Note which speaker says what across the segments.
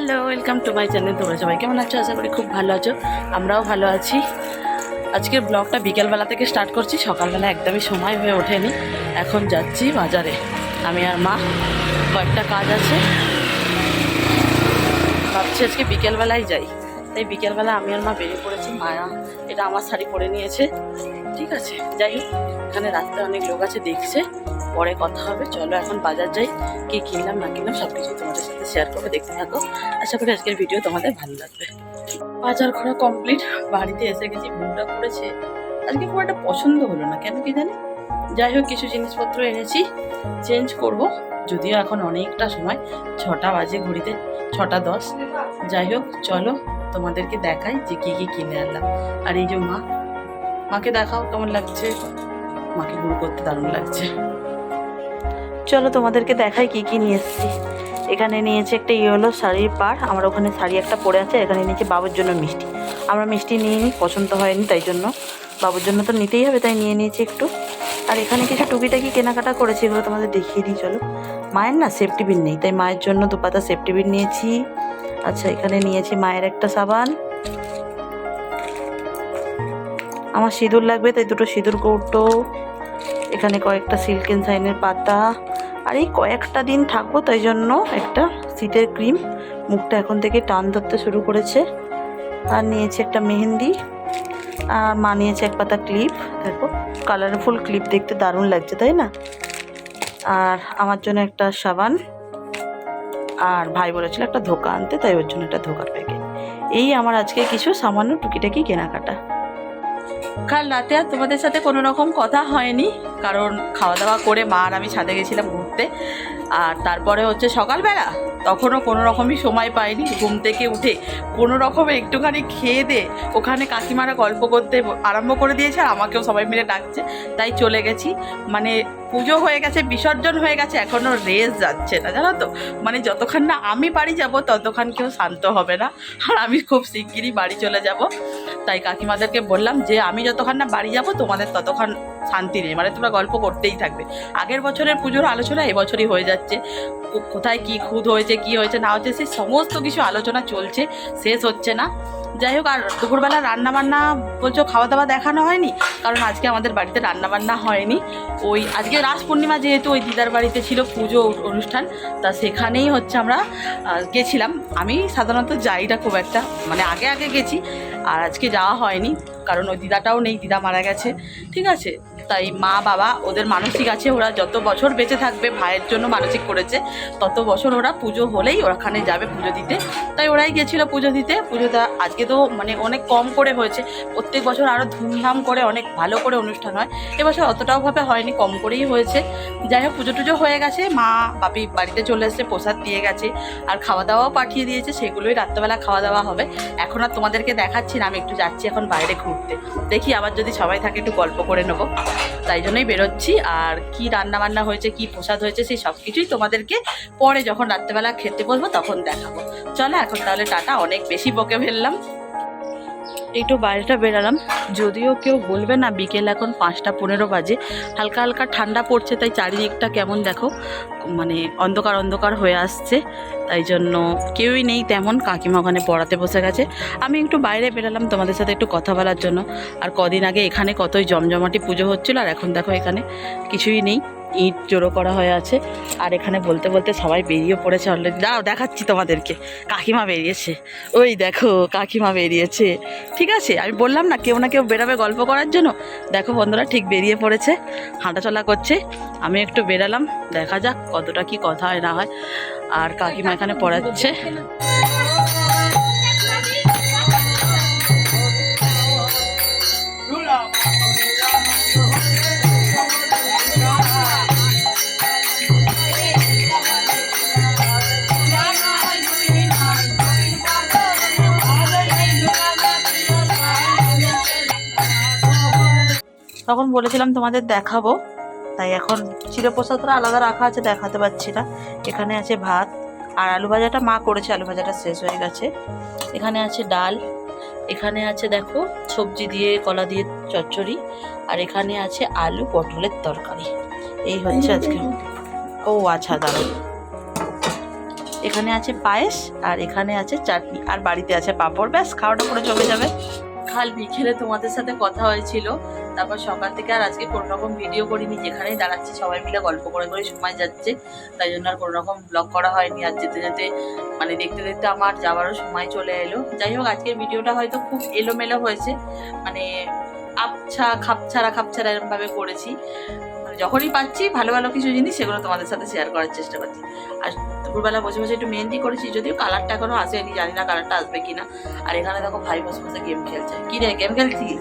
Speaker 1: Hello welcome to my channel তোমরা সবাই কেমন আছো? আশা করি খুব ভালো আছো। আমরাও ভালো আছি। আজকের ব্লগটা বিকেলবেলা থেকে স্টার্ট করছি। সকালবেলা একদমই সময় হয়ে ওঠেনি। এখন যাচ্ছি বাজারে। আমি আর মা, কয়েকটা কাজ আছে। ভাবছি আজকে বিকেলবেলায় যাই। তাই বিকেলবেলা আমি আর মা বেরিয়ে মায়া এটা আমার শাড়ি পরে নিয়েছে। ঠিক আছে, যাই হোক, এখানে রাস্তায় অনেক লোক আছে, দেখছে, পরে কথা হবে। চলো এখন বাজার যাই, কি কিনলাম, না কিনলাম সব কিছু তোমাদের সাথে শেয়ার করে দেখতে থাকো। আশা করি আজকের ভিডিও তোমাদের ভালো লাগবে। বাজার করা কমপ্লিট বাড়িতে এসে গেছি মুখটা করেছে। আজকে খুব একটা পছন্দ হলো না, কেন কি জানি? যাই হোক, কিছু জিনিসপত্র এনেছি চেঞ্জ করব। যদিও এখন অনেকটা সময়, ছটা বাজে ঘড়িতে, ছটা দশ। যাই হোক, চলো। তোমাদেরকে দেখাই যে কী কী কিনে আনলাম। আর এই যে মা, মাকে দেখাও কেমন লাগছে? মাকে গুঁড়ো করতে দারুণ লাগছে। চলো তোমাদেরকে দেখাই কি কি নিয়ে এসেছি। এখানে নিয়েছে একটা ইয়েলো শাড়ির পার আমার ওখানে শাড়ি একটা পরে আছে, এখানে নিয়েছে বাবুর জন্য মিষ্টি। আমরা মিষ্টি নিয়ে নিই পছন্দ হয়নি তাই জন্য। বাবুর জন্য তো নিতেই হবে, তাই নিয়ে নিয়েছি একটু। আর এখানে কিছু টুকিটাকি কেনাকাটা করেছি, এগুলো তোমাদের দেখিয়ে দিই, চলো। মায়ের না সেফটি বিন নেই, তাই মায়ের জন্য দুপাতা সেফটি বিন নিয়েছি। আচ্ছা এখানে নিয়েছি মায়ের একটা সাবান। আমার সিঁদুর লাগবে, তাই দুটো সিঁদুর কৌটো এখানে কয়েকটা সিল্কেন সাইনের পাতা। আর এই কয়েকটা দিন থাকব, তাই জন্য একটা শীতের ক্রিম। মুখটা এখন থেকে টান ধরতে শুরু করেছে। আর নিয়েছে একটা মেহেন্দি। আর মা নিয়েছে এক পাতা ক্লিপ। দেখো কালারফুল ক্লিপ দেখতে দারুণ লাগছে, তাই না? আর আমার জন্য একটা সাবান। আর ভাই বলেছিল একটা ধোকা আনতে, তাই ওর জন্য একটা ধোকার প্যাকেট এই আমার আজকে কিছু সামান্য টুকিটাকি কেনাকাটা। কাল রাতে আর তোমাদের সাথে কোনো রকম কথা হয়নি, কারণ খাওয়া দাওয়া করে মা আর আমি ছাদে গেছিলাম ঘুরতে। আর তারপরে হচ্ছে সকালবেলা, তখনও কোনো রকমই সময় পাইনি ঘুম থেকে উঠে। কোনো রকমে একটুখানি খেয়ে দে, ওখানে কাকিমারা গল্প করতে আরম্ভ করে দিয়েছে আর আমাকেও সবাই মিলে ডাকছে। তাই চলে গেছি। মানে পুজো হয়ে গেছে, বিসর্জন হয়ে গেছে, এখনও রেস যাচ্ছে না, জানো তো? মানে যতক্ষণ না আমি বাড়ি যাব ততক্ষণ কেউ শান্ত হবে না। আর আমি খুব শিগগিরই বাড়ি চলে যাব। তাই কাকিমাদেরকে বললাম যে, আমি যতক্ষণ না বাড়ি যাব, তোমাদের ততক্ষণ শান্তি নেই। মানে তোমরা গল্প করতেই থাকবে। আগের বছরের পুজোর আলোচনা এবছরই হয়ে যাচ্ছে। কোথায় কি খুদ হয়েছে, কি হয়েছে, না হয়েছে সেই সমস্ত কিছু আলোচনা চলছে, শেষ হচ্ছে না। যাই হোক, আর দুপুরবেলা রান্নাবান্না বলছো খাওয়া দাওয়া দেখানো হয়নি? কারণ আজকে আমাদের বাড়িতে রান্নাবান্না হয়নি। ওই আজকে রাস পূর্ণিমা যেহেতু ওই দিদার বাড়িতে ছিল পুজো অনুষ্ঠান, তা সেখানেই হচ্ছে আমরা গেছিলাম। আমি সাধারণত যাই না খুব একটা মানে আগে আগে গেছি। আর আজকে যাওয়া হয়নি কারণ ওই দিদাটাও নেই দিদা মারা গেছে। ঠিক আছে? তাই মা, বাবা, ওদের মানসিক আছে, ওরা যত বছর বেঁচে থাকবে, ভাইয়ের জন্য মানসিক করেছে, তত বছর ওরা পুজো হলেই ওখানে যাবে পুজো দিতে। তাই ওরাই গেছিল পুজো দিতে। পুজোটা আজকে তো মানে অনেক কম করে হয়েছে। প্রত্যেক বছর আরও ধুমধাম করে অনেক ভালো করে অনুষ্ঠান হয়। এবছর অতটাও ভাবে হয়নি, কম করেই হয়েছে। যাই হোক, পুজো টুজো হয়ে গেছে। মা, বাপি বাড়িতে চলে এসেছে, প্রসাদ দিয়ে গেছে, আর খাওয়া দাওয়াও পাঠিয়ে দিয়েছে। সেগুলোই রাত্রেবেলা খাওয়া দাওয়া হবে। এখন আর তোমাদেরকে দেখাচ্ছি না, আমি একটু যাচ্ছি এখন বাইরে ঘুরতে। দেখি আবার যদি সবাই থাকে, একটু গল্প করে নেব। তাই জন্যই বেরোচ্ছি। আর কি রান্না বান্না হয়েছে, কি প্রসাদ হয়েছে, সেই সব কিছুই তোমাদেরকে পরে যখন রাত্রেবেলা খেতে বসবো তখন দেখাবো। চলো, এখন তাহলে টাটা, অনেক বেশি বকে ফেললাম। একটু বাইরেটা বেরালাম। যদিও কেউ বলবে না, বিকেল এখন পাঁচটা পনেরো বাজে। হালকা হালকা ঠান্ডা পড়ছে, তাই চারিদিকটা কেমন দেখো মানে অন্ধকার অন্ধকার হয়ে আসছে। তাই জন্য কেউই নেই তেমন, কাকিমা ওখানে পড়াতে বসে গেছে। আমি একটু বাইরে বেরালাম, তোমাদের সাথে একটু কথা বলার জন্য। আর কদিন আগে এখানে কতই জমজমাটি পুজো হচ্ছিল, আর এখন দেখো এখানে কিছুই নেই। ইট জড়ো করা হয়ে আছে। আর এখানে বলতে বলতে সবাই বেরিয়ে পড়েছে অলরেডি দাও দেখাচ্ছি তোমাদেরকে। কাকিমা বেরিয়েছে। ওই দেখো, কাকিমা বেরিয়েছে। ঠিক আছে, আমি বললাম না, কেউ না কেউ বেরাবে গল্প করার জন্য। দেখো বন্ধুরা, ঠিক বেরিয়ে পড়েছে, হাঁটাচলা করছে। আমি একটু বেরালাম, দেখা যাক কতটা কি কথা হয় না হয়। আর কাকিমা এখানে পড়াচ্ছে। তখন বলেছিলাম তোমাদের দেখাবো। তাই এখন চিরপ্রসাদটা আলাদা রাখা আছে, দেখাতে পারছি না। এখানে আছে ভাত। আর আলু ভাজাটা মা করেছে, আলু ভাজাটা শেষ হয়ে গেছে। এখানে আছে ডাল। এখানে আছে দেখো, সবজি দিয়ে, কলা দিয়ে চচ্চড়ি। আর এখানে আছে আলু পটলের তরকারি। এই হচ্ছে আজকে। ও আচ্ছা দাঁড়ান এখানে আছে পায়েস, আর এখানে আছে চাটনি। আর বাড়িতে আছে পাঁপড়। ব্যাস, খাওয়াটা করে জমে যাবে। কাল বিকেলে তোমাদের সাথে কথা হয়েছিল। তারপর সকাল থেকে আর আজকে কোনো রকম ভিডিও করিনি, যেখানেই দাঁড়াচ্ছি, সবাই মিলে গল্প করে করে সময় যাচ্ছে। তাই জন্য আর কোনো রকম ব্লগ করা হয়নি। আর যেতে যেতে মানে দেখতে দেখতে আমার যাওয়ারও সময় চলে এলো। যাই হোক, আজকের ভিডিওটা হয়তো খুব এলোমেলো হয়েছে। মানে আপছা খাপছাড়া খাপছাড়া এরকমভাবে করেছি। মানে যখনই পাচ্ছি, ভালো ভালো কিছু জিনিস, সেগুলো তোমাদের সাথে শেয়ার করার চেষ্টা করছি। আর দুপুরবেলা বসে বসে একটু মেহেন্দি করেছি, যদিও কালারটা এখনও আসেনি, জানি না কালারটা আসবে কিনা। আর এখানে দেখো ভাই বসে বসে গেম খেলছে। কি রে গেম খেলছিস?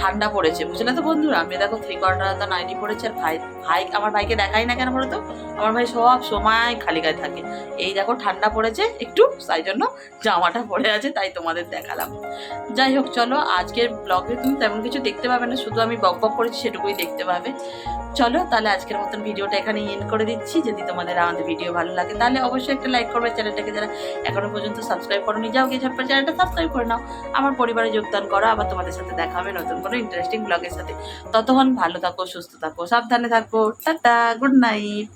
Speaker 1: ঠান্ডা পড়েছে। বুঝলে তো বন্ধুরা? আমি দেখো থ্রি কোয়ার্টার তো নাইটি পড়েছে আর ভাই ভাই আমার ভাইকে দেখাই না কেন বলো তো আমার ভাই সব সময় খালি গায়ে থাকে। এই দেখো ঠান্ডা পড়েছে একটু, তাই জন্য জামাটা পড়ে আছে, তাই তোমাদের দেখালাম। যাই হোক, চলো আজকের ব্লগে তুমি তেমন কিছু দেখতে পাবে না, শুধু আমি বক বক করেছি সেটুকুই দেখতে পাবে। চলো তাহলে আজকের মতন ভিডিওটা এখানে এন্ড করে দিচ্ছি। যদি তোমাদের আমাদের ভিডিও ভালো লাগে, তাহলে অবশ্যই একটা লাইক করবে চ্যানেলটাকে। যারা এখনও পর্যন্ত সাবস্ক্রাইব করো যাও গিয়ে চ্যানেলটা সাবস্ক্রাইব করে নাও। আমার পরিবারে যোগদান করো, আবার তোমাদের সাথে দেখা হবে নতুন কোনো ইন্টারেস্টিং ব্লগের সাথে। ততক্ষণ ভালো থাকো সুস্থ থাকো সাবধানে থাকো। Tata good night